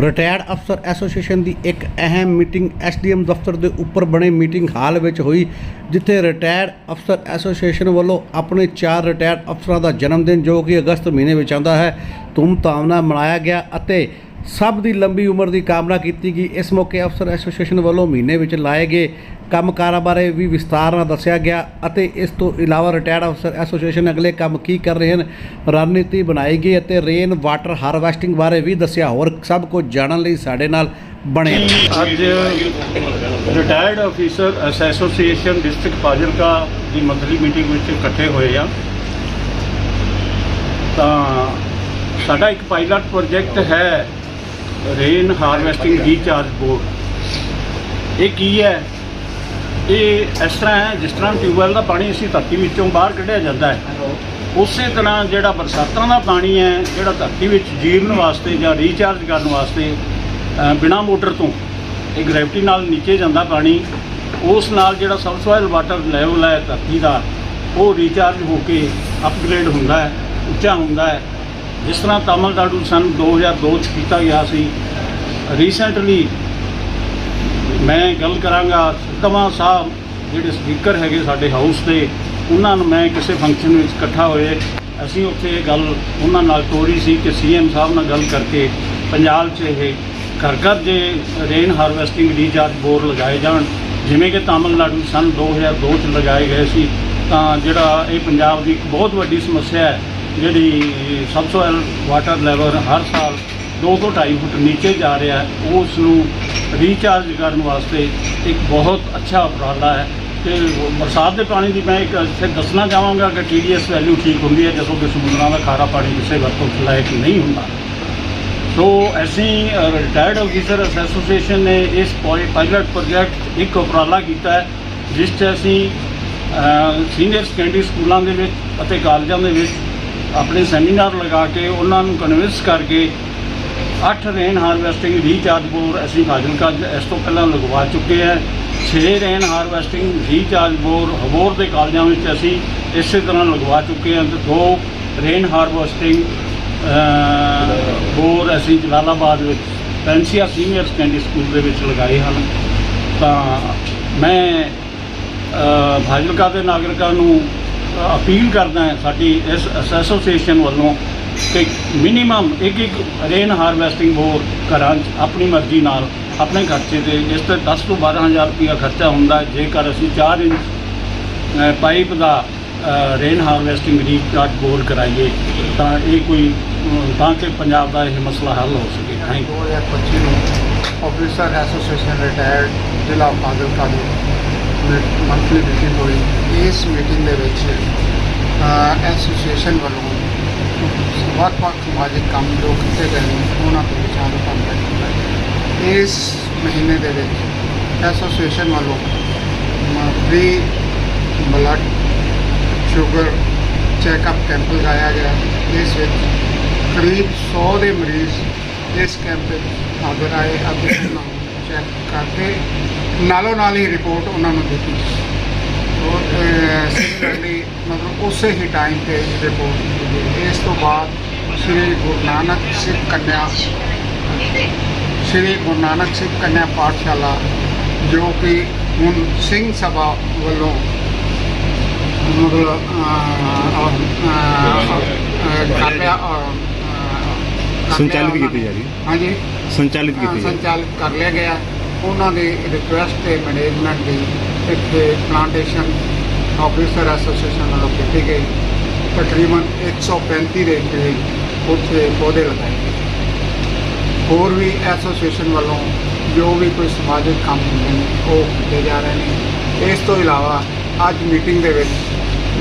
Retired ਅਫਸਰ association ਦੀ ਇੱਕ ਅਹਿਮ ਮੀਟਿੰਗ ਐਸਡੀਐਮ ਦਫ਼ਤਰ ਦੇ ਉੱਪਰ ਬਣੇ ਮੀਟਿੰਗ ਹਾਲ ਵਿੱਚ ਹੋਈ, ਜਿੱਥੇ ਰਿਟਾਇਰਡ ਅਫਸਰ ਐਸੋਸੀਏਸ਼ਨ ਵੱਲੋਂ ਆਪਣੇ ਚਾਰ ਰਿਟਾਇਰਡ ਅਫਸਰਾਂ ਦਾ ਜਨਮ ਦਿਨ ਜੋ ਕਿ ਅਗਸਤ ਮਹੀਨੇ ਵਿੱਚ ਆਉਂਦਾ ਹੈ ਧੂਮਧਾਮ ਨਾਲ ਮਨਾਇਆ ਗਿਆ ਅਤੇ ਸਭ ਦੀ ਲੰਬੀ ਉਮਰ ਦੀ ਕਾਮਨਾ ਕੀਤੀ ਗਈ। ਇਸ ਮੌਕੇ ਅਫਸਰ ਐਸੋਸੀਏਸ਼ਨ ਵੱਲੋਂ ਮਹੀਨੇ ਵਿੱਚ ਲਾਏ ਗਏ ਕੰਮਕਾਰਾਂ ਬਾਰੇ ਵੀ ਵਿਸਤਾਰ ਨਾਲ ਦੱਸਿਆ ਗਿਆ ਅਤੇ ਇਸ ਤੋਂ ਇਲਾਵਾ ਰਿਟਾਇਰਡ ਅਫਸਰ ਐਸੋਸੀਏਸ਼ਨ ਅਗਲੇ ਕੰਮ ਕੀ ਕਰ ਰਹੇ ਹਨ, ਰਣਨੀਤੀ ਬਣਾਈ ਗਈ ਅਤੇ ਰੇਨ ਵਾਟਰ ਹਾਰਵੈਸਟਿੰਗ ਬਾਰੇ ਵੀ ਦੱਸਿਆ। ਹੋਰ ਸਭ ਕੁਝ ਜਾਣਨ ਲਈ ਸਾਡੇ ਨਾਲ ਬਣੇ ਅੱਜ retired officer association district Fazilka ਦੀ ਮੰਥਲੀ ਮੀਟਿੰਗ ਵਿੱਚ ਇਕੱਠੇ ਹੋਏ ਆ ਤਾਂ ਸਾਡਾ ਇੱਕ ਪਾਇਲਟ ਪ੍ਰੋਜੈਕਟ ਹੈ ਰੇਨ ਹਾਰਵੈਸਟਿੰਗ ਰੀਚਾਰਜ ਬੋਰਡ ਇਹ ਕੀ ਹੈ? ਇਹ ਇਸ ਤਰ੍ਹਾਂ ਹੈ ਜਿਸ ਤਰ੍ਹਾਂ ਟਿਊਬਵੈਲ ਦਾ ਪਾਣੀ ਅਸੀਂ ਧਰਤੀ ਵਿੱਚੋਂ ਬਾਹਰ ਕੱਢਿਆ ਜਾਂਦਾ ਹੈ ਉਸੇ ਤਰ੍ਹਾਂ ਜਿਹੜਾ ਬਰਸਾਤਾਂ ਦਾ ਪਾਣੀ ਹੈ ਜਿਹੜਾ ਧਰਤੀ ਵਿੱਚ ਜੀਰਨ ਵਾਸਤੇ ਜਾਂ ਰੀਚਾਰਜ ਕਰਨ ਵਾਸਤੇ ਅ, ਬਿਨਾਂ ਮੋਟਰ ਤੋਂ ਇਹ ਗ੍ਰੈਵਿਟੀ ਨਾਲ ਨੀਚੇ ਜਾਂਦਾ ਪਾਣੀ ਉਸ ਨਾਲ ਜਿਹੜਾ ਸਬਸੋਇਲ ਵਾਟਰ ਲੈਵਲ ਹੈ ਧਰਤੀ ਦਾ ਉਹ ਰੀਚਾਰਜ ਹੋ ਕੇ ਅਪਗ੍ਰੇਡ ਹੁੰਦਾ ਹੈ ਉੱਚਾ ਹੁੰਦਾ ਹੈ। ਜਿਸ ਤਰ੍ਹਾਂ ਤਾਮਿਲਨਾਡੂ ਸਨ 2002 ਚ ਕੀਤਾ ਗਿਆ ਸੀ ਰੀਸੈਂਟਲੀ ਮੈਂ ਗੱਲ ਕਰਾਂਗਾ ਤਮਾ ਸਾਹਿਬ ਜਿਹੜੇ ਸਪੀਕਰ ਹੈਗੇ ਸਾਡੇ ਹਾਊਸ ਦੇ, ਉਹਨਾਂ ਨੂੰ ਮੈਂ ਕਿਸੇ ਫੰਕਸ਼ਨ ਵਿੱਚ ਇਕੱਠਾ ਹੋਏ, ਅਸੀਂ ਉੱਥੇ ਇਹ ਗੱਲ ਉਹਨਾਂ ਨਾਲ ਤੋਰੀ ਸੀ ਕਿ ਸੀਐਮ ਸਾਹਿਬ ਨਾਲ ਗੱਲ ਕਰਕੇ ਪੰਜਾਬ 'ਚ ਇਹ ਘਰ ਘਰ ਦੇ ਰੇਨ ਹਾਰਵੈਸਟਿੰਗ ਰੀਚਾਰਜ ਬੋਰ ਲਗਾਏ ਜਾਣ, ਜਿਵੇਂ ਕਿ ਤਾਮਿਲਨਾਡੂ ਸਨ 2002 ਚ ਲਗਾਏ ਗਏ ਸੀ, ਤਾਂ ਜਿਹੜਾ ਇਹ ਪੰਜਾਬ ਦੀ ਇੱਕ ਬਹੁਤ ਵੱਡੀ ਸਮੱਸਿਆ ਹੈ, ਜਿਹੜੀ ਸਬਸੋਇਲ ਵਾਟਰ ਲੈਵਲ ਹਰ ਸਾਲ 2 ਤੋਂ 2.5 ਫੁੱਟ ਨੀਚੇ ਜਾ ਰਿਹਾ ਹੈ, ਉਸ ਨੂੰ ਰੀਚਾਰਜ ਕਰਨ ਵਾਸਤੇ ਇੱਕ ਬਹੁਤ ਅੱਛਾ ਉਪਰਾਲਾ ਹੈ ਤੇ ਬਰਸਾਤ ਦੇ ਪਾਣੀ ਦੀ ਮੈਂ ਇੱਕ ਇੱਥੇ ਦੱਸਣਾ ਚਾਹਾਂਗਾ ਕਿ ਟੀਡੀਐਸ ਵੈਲਿਊ ਠੀਕ ਹੁੰਦੀ ਹੈ, ਜਦੋਂ ਕਿ ਸਮੁੰਦਰਾਂ ਦਾ ਖਾਰਾ ਪਾਣੀ ਕਿਸੇ ਵਰਤੋਂ ਲਾਇਕ ਨਹੀਂ ਹੁੰਦਾ। ਸੋ ਅਸੀਂ ਰਿਟਾਇਰਡ ਆਫੀਸਰ ਐਸੋਸੀਏਸ਼ਨ ਨੇ ਇਸ ਪਾਇਲਟ ਪ੍ਰੋਜੈਕਟ ਇੱਕ ਉਪਰਾਲਾ ਕੀਤਾ ਹੈ, ਜਿਸ 'ਚ ਅਸੀਂ ਸੀਨੀਅਰ ਸੈਕੰਡਰੀ ਸਕੂਲਾਂ ਦੇ ਵਿੱਚ ਅਤੇ ਕਾਲਜਾਂ ਦੇ ਵਿੱਚ ਆਪਣੇ ਸੈਮੀਨਾਰ ਲਗਾ ਕੇ ਉਹਨਾਂ ਨੂੰ ਕਨਵਿੰਸ ਕਰਕੇ 8 ਰੇਨ ਹਾਰਵੈਸਟਿੰਗ ਰੀਚਾਰਜ ਬੋਰ ਅਸੀਂ ਫਾਜ਼ਿਲਕਾ ਇਸ ਤੋਂ ਪਹਿਲਾਂ ਲਗਵਾ ਚੁੱਕੇ ਹਾਂ 6 ਰੇਨ ਹਾਰਵੈਸਟਿੰਗ ਰੀਚਾਰਜ ਬੋਰ ਹਬੋਰ ਦੇ ਕਾਲਜਾਂ ਵਿੱਚ ਅਸੀਂ ਇਸੇ ਤਰ੍ਹਾਂ ਲਗਵਾ ਚੁੱਕੇ ਹਾਂ ਤੇ ਦੋ ਰੇਨ ਹਾਰਵੈਸਟਿੰਗ ਬੋਰ ਅਸੀਂ ਜਲਾਲਾਬਾਦ ਵਿੱਚ ਪੈਂਸੀਆ ਸੀਨੀਅਰ ਸੈਕੰਡਰੀ ਸਕੂਲ ਦੇ ਵਿੱਚ ਲਗਾਏ ਹਨ। ਤਾਂ ਮੈਂ ਫਾਜ਼ਿਲਕਾ ਦੇ ਨਾਗਰਿਕਾਂ ਨੂੰ ਅਪੀਲ ਕਰਦਾ ਹਾਂ, ਸਾਡੀ ਇਸ ਐਸੋਸੀਏਸ਼ਨ ਵੱਲੋਂ ਕਿ ਮਿਨੀਮਮ ਇੱਕ ਇੱਕ ਰੇਨ ਹਾਰਵੈਸਟਿੰਗ ਬੋਰ ਘਰਾਂ 'ਚ ਆਪਣੀ ਮਰਜ਼ੀ ਨਾਲ ਆਪਣੇ ਖਰਚੇ ਤੇ ਇਸ ਤੇ 10 ਤੋਂ 12000 ਰੁਪਇਆ ਖਰਚਾ ਹੁੰਦਾ ਜੇਕਰ ਅਸੀਂ 4 ਇੰਚ ਅ, ਪਾਈਪ ਦਾ ਰੇਨ ਹਾਰਵੈਸਟਿੰਗ ਰੀਚਾਰਜ ਬੋਰ ਕਰਾਈਏ ਤਾਂ ਇਹ ਕੋਈ ਅ, ਤਾਂ ਕਿ ਪੰਜਾਬ ਦਾ ਇਹ ਮਸਲਾ ਹੱਲ ਹੋ ਸਕੇ। ਥੈਂਕ ਯੂ 2025 ਨੂੰ ਆਫੀਸਰ ਐਸੋਸੀਏਸ਼ਨ ਰਿਟਾਇਰਡ ਜ਼ਿਲ੍ਹਾ ਫਾਜ਼ਿਲਕਾ ਦੀ ਮੰਥਲੀ ਮੀਟਿੰਗ ਹੋਈ। ਇਸ ਮੀਟਿੰਗ ਦੇ ਵਿੱਚ ਐਸੋਸੀਏਸ਼ਨ ਵੱਲੋਂ ਵੱਖ-ਵੱਖ ਸਮਾਜਿਕ ਕੰਮ ਜੋ ਕੀਤੇ ਗਏ ਨੇ, ਉਹਨਾਂ ਤੇ ਵਿਚਾਰ ਵਟਾਂਦਰਾ ਕੀਤਾ ਗਿਆ। ਇਸ ਮਹੀਨੇ ਦੇ ਵਿੱਚ ਐਸੋਸੀਏਸ਼ਨ ਵੱਲੋਂ free blood, sugar checkup camp ਲਗਾਇਆ ਗਿਆ ਇਸ ਵਿੱਚ ਕਰੀਬ 100 ਦੇ ਮਰੀਜ਼ ਇਸ ਕੈਂਪ ਵਿੱਚ ਹਾਜ਼ਰ ਆਏ ਅਤੇ ਉਹਨਾਂ ਨੂੰ ਚੈੱਕ ਕਰਕੇ ਨਾਲੋਂ ਨਾਲ ਹੀ ਰਿਪੋਰਟ ਉਹਨਾਂ ਨੂੰ ਦਿੱਤੀ ਔਰ ਸਿਮਿਲਰਲੀ ਮਤਲਬ ਉਸੇ ਹੀ ਟਾਈਮ ਤੇ ਰਿਪੋਰਟ ਦਿੱਤੀ ਗਈ। ਇਸ ਤੋਂ ਬਾਅਦ ਸ੍ਰੀ ਗੁਰੂ ਨਾਨਕ ਸਿੱਖ ਕੰਨਿਆ ਸ੍ਰੀ ਗੁਰੂ ਨਾਨਕ ਸਿੱਖ ਕੰਨਿਆ ਪਾਠਸ਼ਾਲਾ ਜੋ ਕਿ ਹੁਣ ਸਿੰਘ ਸਭਾ ਵੱਲੋਂ ਸੰਚਾਲਿਤ ਕੀਤੀ ਜਾ ਰਹੀ ਹੈ। ਹਾਂਜੀ। ਸੰਚਾਲਿਤ ਕੀਤੀ ਸੰਚਾਲਿਤ ਕਰ ਲਿਆ ਗਿਆ। ਉਹਨਾਂ ਦੀ ਰਿਕੁਐਸਟ ਤੇ ਮੈਨੇਜਮੈਂਟ ਦੀ ਇੱਥੇ ਪਲਾਂਟੇਸ਼ਨ ਆਫੀਸਰ ਐਸੋਸੀਏਸ਼ਨ ਵੱਲੋਂ ਕੀਤੀ ਗਈ। ਤਕਰੀਬਨ 135 ਦੇ ਕਰੀਬ ਉੱਥੇ ਪੌਦੇ ਲਗਾਏ ਗਏ। ਹੋਰ ਵੀ ਐਸੋਸੀਏਸ਼ਨ ਵੱਲੋਂ ਜੋ ਵੀ ਕੋਈ ਸਮਾਜਿਕ ਕੰਮ ਹੁੰਦੇ ਨੇ, ਉਹ ਕੀਤੇ ਜਾ ਰਹੇ ਨੇ। ਇਸ ਤੋਂ ਇਲਾਵਾ ਅੱਜ ਮੀਟਿੰਗ ਦੇ ਵਿੱਚ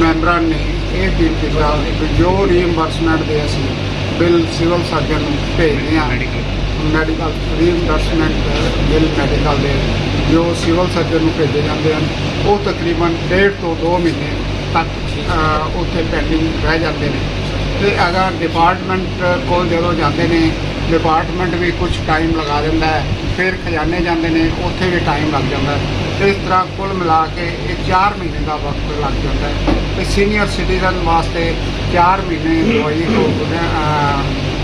ਮੈਂਬਰਾਂ ਨੇ ਇਹ ਅਪੀਲ ਕੀਤਾ ਕਿ ਜੋ ਰੀਇੰਬਰਸਮੈਂਟ ਦੇ ਅਸੀਂ ਬਿੱਲ ਸਿਵਲ ਸਰਜਨ ਨੂੰ ਭੇਜਦੇ ਹਾਂ ਮੈਡੀਕਲ ਰੀਇੰਬਰਸਮੈਂਟ ਬਿੱਲ ਮੈਡੀਕਲ ਦੇ ਜੋ ਸਿਵਲ ਸਰਜਨ ਨੂੰ ਭੇਜੇ ਜਾਂਦੇ ਹਨ, ਉਹ ਤਕਰੀਬਨ ਡੇਢ ਤੋਂ 2 ਮਹੀਨੇ ਤੱਕ ਉੱਥੇ ਪੈਂਡਿੰਗ ਰਹਿ ਜਾਂਦੇ ਨੇ। ਤੇ ਅਗਰ ਡਿਪਾਰਟਮੈਂਟ ਕੋਲ ਜਦੋਂ ਜਾਂਦੇ ਨੇ ਡਿਪਾਰਟਮੈਂਟ ਵੀ ਕੁਝ ਟਾਈਮ ਲਗਾ ਦਿੰਦਾ ਹੈ ਫਿਰ ਖਜ਼ਾਨੇ ਜਾਂਦੇ ਨੇ ਉੱਥੇ ਵੀ ਟਾਈਮ ਲੱਗ ਜਾਂਦਾ ਇਸ ਤਰ੍ਹਾਂ ਕੁੱਲ ਮਿਲਾ ਕੇ ਇਹ 4 ਮਹੀਨੇ ਦਾ ਵਕਤ ਲੱਗ ਜਾਂਦਾ ਹੈ। ਤੇ ਸੀਨੀਅਰ ਸਿਟੀਜ਼ਨ ਵਾਸਤੇ 4 ਮਹੀਨੇ ਦਵਾਈ ਤੋਂ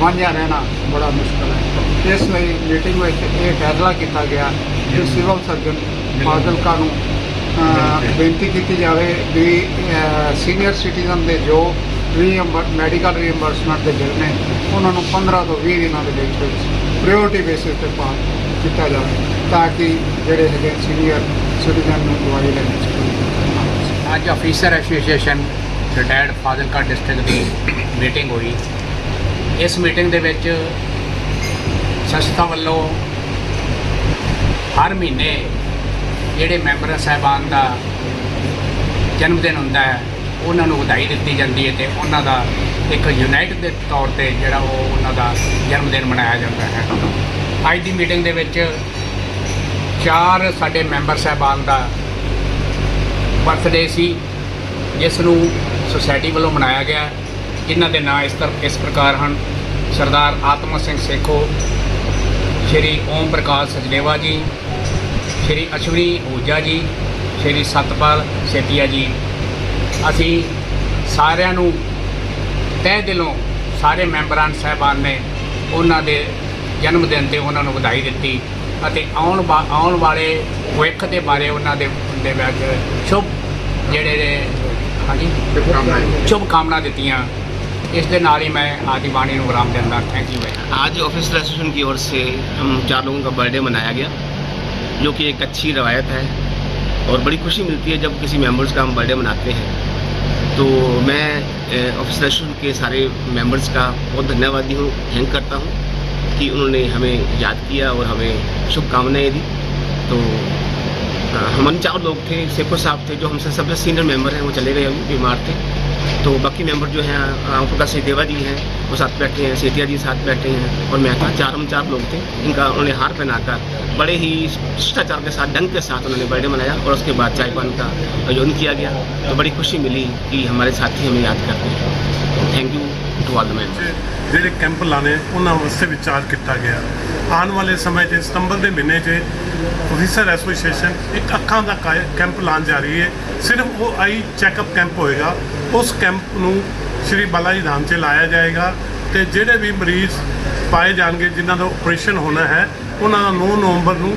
ਵਾਂਝਾ ਰਹਿਣਾ ਬੜਾ ਮੁਸ਼ਕਲ ਹੈ। ਇਸ ਲਈ ਮੀਟਿੰਗ ਵਿੱਚ ਇਹ ਫੈਸਲਾ ਕੀਤਾ ਗਿਆ ਕਿ ਸਿਵਲ ਸਰਜਨ ਫਾਜ਼ਿਲਕਾ ਨੂੰ ਬੇਨਤੀ ਕੀਤੀ ਜਾਵੇ ਵੀ ਸੀਨੀਅਰ ਸਿਟੀਜ਼ਨ ਦੇ ਜੋ ਮੈਡੀਕਲ ਰੀਇੰਬਰਸਮੈਂਟ ਦੇ ਜਿਹੜੇ ਨੇ, ਉਹਨਾਂ ਨੂੰ 15 ਤੋਂ 20 ਦਿਨਾਂ ਦੇ ਵਿੱਚ ਵਿੱਚ ਪ੍ਰਾਇੋਰਟੀ ਬੇਸਿਸ ਤੇ ਪਾ ਦਿੱਤਾ ਜਾਵੇ, ਤਾਂ ਕਿ ਜਿਹੜੇ ਹੈਗੇ ਸੀਨੀਅਰ ਸਿਟੀਜ਼ਨ ਨੂੰ ਦਵਾਈ ਲੈਣੀ ਚਾਹੀਦੀ ਅੱਜ officer association retired Fazilka district ਦੀ ਮੀਟਿੰਗ ਹੋਈ। ਇਸ ਮੀਟਿੰਗ ਦੇ ਵਿੱਚ ਸੰਸਥਾ ਵੱਲੋਂ ਹਰ ਮਹੀਨੇ ਜਿਹੜੇ ਮੈਂਬਰ ਸਾਹਿਬਾਨ ਦਾ ਜਨਮ ਦਿਨ ਹੁੰਦਾ ਹੈ ਉਹਨਾਂ ਨੂੰ ਵਧਾਈ ਦਿੱਤੀ ਜਾਂਦੀ ਹੈ ਤੇ ਉਹਨਾਂ ਦਾ ਇੱਕ ਯੂਨਾਈਟ ਦੇ ਤੌਰ ਤੇ ਜਿਹੜਾ ਉਹ ਉਹਨਾਂ ਦਾ ਜਨਮ ਦਿਨ ਮਨਾਇਆ ਜਾਂਦਾ ਹੈ। ਅੱਜ ਦੀ ਮੀਟਿੰਗ ਦੇ ਵਿੱਚ ਚਾਰ ਸਾਡੇ ਮੈਂਬਰ ਸਾਹਿਬਾਨ ਦਾ ਬਰਥਡੇ ਸੀ ਜਿਸ ਨੂੰ ਸੁਸਾਇਟੀ ਵੱਲੋਂ ਮਨਾਇਆ ਗਿਆ। ਜਿਨ੍ਹਾਂ ਦੇ ਨਾਂ ਇਸ ਤਰ, ਇਸ ਪ੍ਰਕਾਰ ਹਨ, ਸਰਦਾਰ ਆਤਮਾ ਸਿੰਘ ਸੇਖੋ, ਸ਼੍ਰੀ ਓਮ ਪ੍ਰਕਾਸ਼ ਸਚਦੇਵਾ ਜੀ, ਸ਼੍ਰੀ ਅਸ਼ਵਨੀ ਊਜਾ ਜੀ, ਸ਼੍ਰੀ ਸਤਪਾਲ ਸੇਤੀਆ ਜੀ ਅਸੀਂ ਸਾਰਿਆਂ ਨੂੰ ਤਹਿ ਦਿਲੋਂ ਸਾਰੇ ਮੈਂਬਰਾਂ ਸਾਹਿਬਾਨ ਨੇ ਉਹਨਾਂ ਦੇ ਜਨਮ ਦਿਨ ਤੇ ਉਹਨਾਂ ਨੂੰ ਵਧਾਈ ਦਿੱਤੀ ਅਤੇ ਆਉਣ ਵਾ- ਆਉਣ ਵਾਲੇ ਭਵਿੱਖ ਦੇ ਬਾਰੇ ਉਹਨਾਂ ਦੇ ਦੇ ਵਿੱਚ ਸ਼ੁਭ ਜਿਹੜੇ ਨੇ ਹਾਂਜੀ ਸ਼ੁਭ ਕਾਮਨਾ ਦਿੱਤੀਆਂ ਇਸ ਦੇ ਨਾਲ ਹੀ ਮੈਂ ਆਦੀ ਬਾਣੀ ਨੂੰ ਵਿਰਾਮ ਦਿੰਦਾ ਥੈਂਕ ਯੂ ਵੈਰੀ आज ऑफिस एसोसिएशन की ओर से हम चार लोगों का बर्थडे मनाया गया जो कि एक अच्छी रवायत है और बड़ी खुशी मिलती है जब किसी मेंबर्स का हम बर्थडे मनाते हैं तो मैं ऑफ़िस एसोसिएशन के सारे मेंबर्स का बहुत धन्यवादी हूँ थैंक करता हूँ कि उन्होंने हमें याद किया और हमें शुभकामनाएँ दी। तो हम चार लोग थे, सेको साहब थे जो हमसे सबसे सीनियर मेंबर हैं, वो चले गए अभी, बीमार थे। तो बाकी मेंबर जो हैं प्रकाश देवा जी हैं वो साथ बैठे हैं सेतिया जी साथ बैठे हैं और मैं था चार हम चार लोग थे इनका उन्होंने हार पहनाकर बड़े ही शिष्टाचार के साथ ढंग के साथ उन्होंने बर्थडे मनाया और उसके बाद चाय पान का आयोजन किया गया तो बड़ी खुशी मिली कि हमारे साथी हमें याद करते हैं thank you to all the members ਜਿਹੜੇ ਕੈਂਪ ਲਾਣੇ ਉਹਨਾਂ ਵਾਸਤੇ ਵਿਚਾਰ ਕੀਤਾ ਗਿਆ ਆਉਣ ਵਾਲੇ ਸਮੇਂ 'ਚ ਸਤੰਬਰ ਦੇ ਮਹੀਨੇ 'ਚ ਅਫੀਸਰ ਐਸੋਸੀਏਸ਼ਨ ਇੱਕ ਅੱਖਾਂ ਦਾ ਕਾ- ਕੈਂਪ ਲਾਉਣ ਜਾ ਰਹੀ ਹੈ ਸਿਰਫ ਉਹ ਆਈ ਚੈੱਕਅਪ ਕੈਂਪ ਹੋਏਗਾ ਉਸ ਕੈਂਪ ਨੂੰ ਸ਼੍ਰੀ ਬਾਲਾਜੀ ਧਾਮ 'ਚ ਲਾਇਆ ਜਾਏਗਾ ਤੇ ਜਿਹੜੇ ਵੀ ਮਰੀਜ਼ ਪਾਏ ਜਾਣਗੇ, ਜਿਨ੍ਹਾਂ ਦਾ ਆਪਰੇਸ਼ਨ ਹੋਣਾ ਹੈ, ਉਹਨਾਂ ਦਾ 9 ਨਵੰਬਰ ਨੂੰ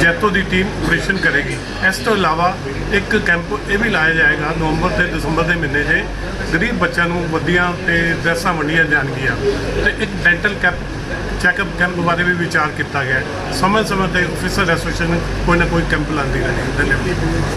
ਜੈਤੋ ਦੀ ਟੀਮ ਆਪਰੇਸ਼ਨ ਕਰੇਗੀ। ਇਸ ਤੋਂ ਇਲਾਵਾ ਇੱਕ ਕੈਂਪ ਇਹ ਵੀ ਲਾਇਆ ਜਾਏਗਾ, ਨਵੰਬਰ ਤੇ ਦਸੰਬਰ ਦੇ ਮਹੀਨੇ 'ਚ। ਗਰੀਬ ਬੱਚਿਆਂ ਨੂੰ ਵਧੀਆਂ ਤੇ ਡਰੈਸਾਂ ਵੰਡੀਆਂ ਜਾਣਗੀਆਂ। ਤੇ ਇੱਕ ਡੈਂਟਲ ਕੈਂਪ ਚੈੱਕਅਪ ਕੈਂਪ ਬਾਰੇ ਵੀ ਵਿਚਾਰ ਕੀਤਾ ਗਿਆ। ਸਮੇਂ ਸਮੇਂ ਤੇ ਅਫੀਸਰ ਐਸੋਸੀਏਸ਼ਨ ਕੋਈ ਨਾ ਕੋਈ ਕੈਂਪ ਲਾਉਂਦੀ ਰਹੇ ਧੰਨਵਾਦ।